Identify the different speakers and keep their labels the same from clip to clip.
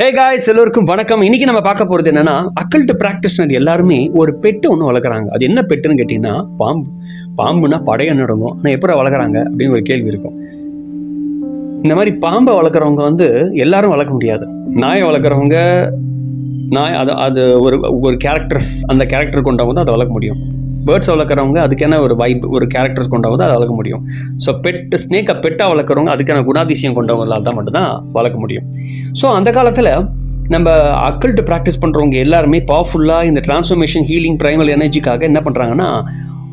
Speaker 1: Hey guys எல்லோருக்கும் வணக்கம். இன்னைக்கு நம்ம பார்க்க போகிறது என்னன்னா அக்கல்ட் ப்ராக்டிஸ்னர் எல்லாருமே ஒரு பெட்டு ஒன்று வளர்க்குறாங்க. அது என்ன பெட்டுன்னு கேட்டிங்கன்னா பாம்பு. பாம்புனா படைய நடங்கும். ஆனால் எப்படி வளர்க்குறாங்க அப்படின்னு ஒரு கேள்வி இருக்கும். இந்த மாதிரி பாம்பை வளர்க்குறவங்க வந்து எல்லாரும் வளர்க்க முடியாது. நாயை வளர்க்குறவங்க நாய் அது அது ஒரு ஒரு கேரக்டர்ஸ் அந்த கேரக்டர் கொண்டவங்க தான் அதை வளர்க்க முடியும். பேர்ட்ஸ் வளர்க்குறவங்க அதுக்கான ஒரு வைப் ஒரு கேரக்டர்ஸ் கொண்டவங்க தான் அதை வளர்க்க முடியும். ஸோ பெட் ஸ்னேக்கை பெட்டாக வளர்க்குறவங்க அதுக்கான குணாதிசயம் கொண்டவங்களால் தான் மட்டும்தான் வளர்க்க முடியும். ஸோ அந்த காலத்தில் நம்ம அக்கல்ட்டு ப்ராக்டிஸ் பண்ணுறவங்க எல்லாருமே பவர்ஃபுல்லாக இந்த டிரான்ஸ்ஃபர்மேஷன் ஹீலிங் ப்ரைமல் எனர்ஜிக்காக என்ன பண்ணுறாங்கன்னா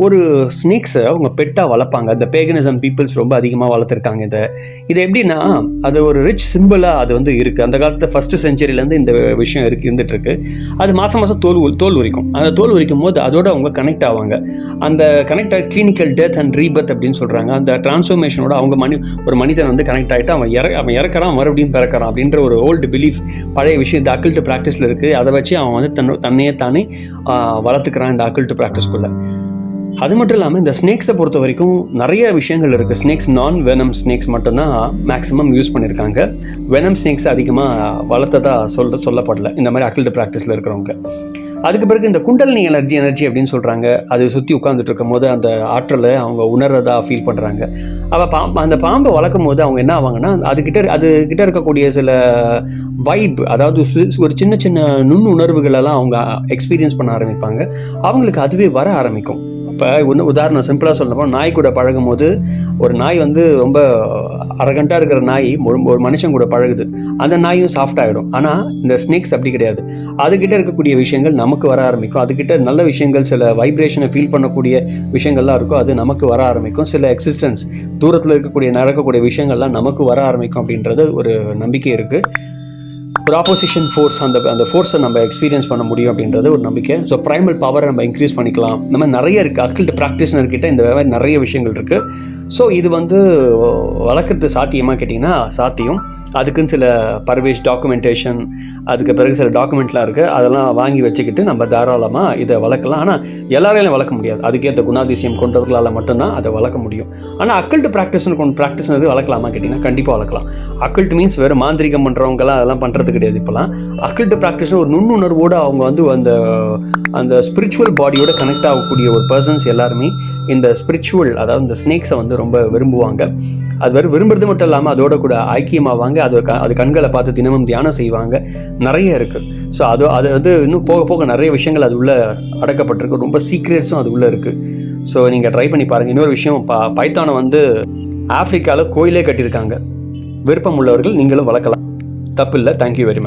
Speaker 1: ஒரு ஸ்னேக்ஸை அவங்க பெட்டாக வளர்ப்பாங்க. அந்த பேகனிசம் பீப்புள்ஸ் ரொம்ப அதிகமாக வளர்த்துருக்காங்க இதை. இது எப்படின்னா அது ஒரு ரிச் சிம்பிளாக அது வந்து இருக்குது அந்த காலத்தில் ஃபஸ்ட்டு செஞ்சுரியிலேருந்து இந்த விஷயம் இருக்கு இருந்துட்டு இருக்கு அது மாதம் மாதம் தோல் தோல் உரிக்கும். அந்த தோல் உரிக்கும் போது அதோட அவங்க கனெக்ட் ஆவாங்க. அந்த கனெக்ட் ஆகி கிளினிக்கல் டெத் அண்ட் ரீபத் அப்படின்னு சொல்கிறாங்க அந்த டிரான்ஸ்ஃபர்மேஷனோட அவங்க மனி ஒரு மனிதன் வந்து கனெக்ட் ஆகிட்டு அவன் இற அவன் இறக்கிறான் மறுபடியும் பிறக்கிறான் அப்படின்ற ஒரு ஓல்டு பிலீஃப் பழைய விஷயம் இந்த அக்கல்ட்டு ப்ராக்டிஸில் இருக்குது அதை வச்சு அவன் வந்து தன் தன்னையே தானே வளர்த்துக்கிறான் இந்த அக்கல்ட்டு ப்ராக்டிஸ்குள்ளே அது மட்டும் இல்லாமல் இந்த ஸ்னேக்ஸை பொறுத்த வரைக்கும் நிறைய விஷயங்கள் இருக்குது ஸ்னேக்ஸ் நான் வெனம் ஸ்னேக்ஸ் மட்டும்தான் மேக்ஸிமம் யூஸ் பண்ணியிருக்காங்க வெனம் ஸ்னேக்ஸ் அதிகமாக வளர்த்ததா சொல்ல சொல்லப்படல. இந்த மாதிரி அக்கல்ட்டு ப்ராக்டிஸில் இருக்கிறவங்க. அதுக்கு பிறகு இந்த குண்டலினி எனர்ஜி எனர்ஜி அப்படின்னு சொல்கிறாங்க அது சுற்றி உட்காந்துட்டு இருக்கும் போது அந்த ஆற்றலை அவங்க உணர்றதா ஃபீல் பண்ணுறாங்க அவள் பாம்பு அந்த பாம்பை வளர்க்கும் போது அவங்க என்ன ஆவாங்கன்னா அதுக்கிட்ட அது இருக்கக்கூடிய சில வைப் அதாவது ஒரு சின்ன சின்ன நுண் உணர்வுகளெல்லாம் அவங்க எக்ஸ்பீரியன்ஸ் பண்ண ஆரம்பிப்பாங்க. அவங்களுக்கு அதுவே வர ஆரம்பிக்கும். இப்போ ஒன்று உதாரணம் சிம்பிளாக சொல்லப்போ நாய் கூட பழகும் போது ஒரு நாய் வந்து ரொம்ப அரகண்ட்டாக இருக்கிற நாய் ஒரு ஒரு மனுஷன் கூட பழகுது. அந்த நாயும் சாஃப்ட் ஆகிடும் ஆனால் இந்த ஸ்னேக்ஸ் அப்படி கிடையாது. அதுக்கிட்ட இருக்கக்கூடிய விஷயங்கள் நமக்கு வர ஆரம்பிக்கும். அதுக்கிட்ட நல்ல விஷயங்கள் சில வைப்ரேஷனை ஃபீல் பண்ணக்கூடிய விஷயங்கள்லாம் இருக்கும். அது நமக்கு வர ஆரம்பிக்கும். சில எக்ஸிஸ்டன்ஸ் தூரத்தில் இருக்கக்கூடிய நடக்கக்கூடிய விஷயங்கள்லாம் நமக்கு வர ஆரம்பிக்கும் அப்படின்றது ஒரு நம்பிக்கை இருக்குது ஒரு ஆப்போசிஷன் ஃபோர்ஸ் அந்த அந்த ஃபோர்ஸை நம்ம எக்ஸ்பீரியன்ஸ் பண்ண முடியும் அப்படின்றது ஒரு நம்பிக்கை. ஸோ ப்ரைமல் பவரை நம்ம இன்க்ரீஸ் பண்ணிக்கலாம். இந்த மாதிரி நிறைய இருக்குது அக்கல்ட் ப்ராக்டிஸ்னர்கிட்ட இந்த மாதிரி நிறைய விஷயங்கள் இருக்குது ஸோ இது வந்து வளர்க்குறது சாத்தியமாக கேட்டிங்கன்னா சாத்தியம். அதுக்குன்னு சில பர்வேஷ் டாக்குமெண்டேஷன் அதுக்கு பிறகு சில டாக்குமெண்ட்லாம் இருக்குது அதெல்லாம் வாங்கி வச்சுக்கிட்டு நம்ம தாராளமாக இதை வளர்க்கலாம். ஆனால் எல்லாரையும் வளர்க்க முடியாது. அதுக்கேற்ற குணாதிசயம் கொண்டவர்களால் மட்டும்தான் அதை வளர்க்க முடியும். ஆனால் அக்கல்ட் ப்ராக்டிஸ்னு கொண்டு ப்ராக்டிஸ்னு வளர்க்கலாமா கேட்டிங்கன்னா கண்டிப்பாக வளர்க்கலாம். அக்கல்ட் மீன்ஸ் வெறும் மாந்திரிகம் பண்ணுறவங்கலாம் அதெல்லாம் பண்ணுறது கிடையாது இப்போலாம். அக்கல்ட்டு ப்ராக்டிஸ் ஒரு நுண்ணுணர்வோடு அவங்க வந்து அந்த அந்த ஸ்பிரிச்சுவல் பாடியோட கனெக்ட் ஆகக்கூடிய ஒரு பர்சன்ஸ் எல்லாருமே இந்த ஸ்பிரிச்சுவல் அதாவது இந்த ஸ்னேக்ஸை வந்து ரொம்ப விரும்புவாங்க. அது வெறும் விரும்புறது மட்டும் இல்லாமல் அதோட கூட ஐக்கியமாவாங்க. அது க- அது கண்களை பார்த்து தினமும் தியானம் செய்வாங்க. நிறைய இருக்குது ஸோ அது அது வந்து இன்னும் போக போக நிறைய விஷயங்கள் அது உள்ளே அடக்கப்பட்டிருக்கு. ரொம்ப சீக்ரெட்ஸும் அது உள்ளே இருக்குது ஸோ நீங்கள் ட்ரை பண்ணி பாருங்கள் இன்னொரு விஷயம் ப பைத்தானை வந்து ஆஃப்ரிக்காவில் கோயிலே கட்டியிருக்காங்க. விருப்பம் உள்ளவர்கள் நீங்களும் வளர்க்கலாம். தப்பு இல்லை தேங்க்யூ வெரி மச்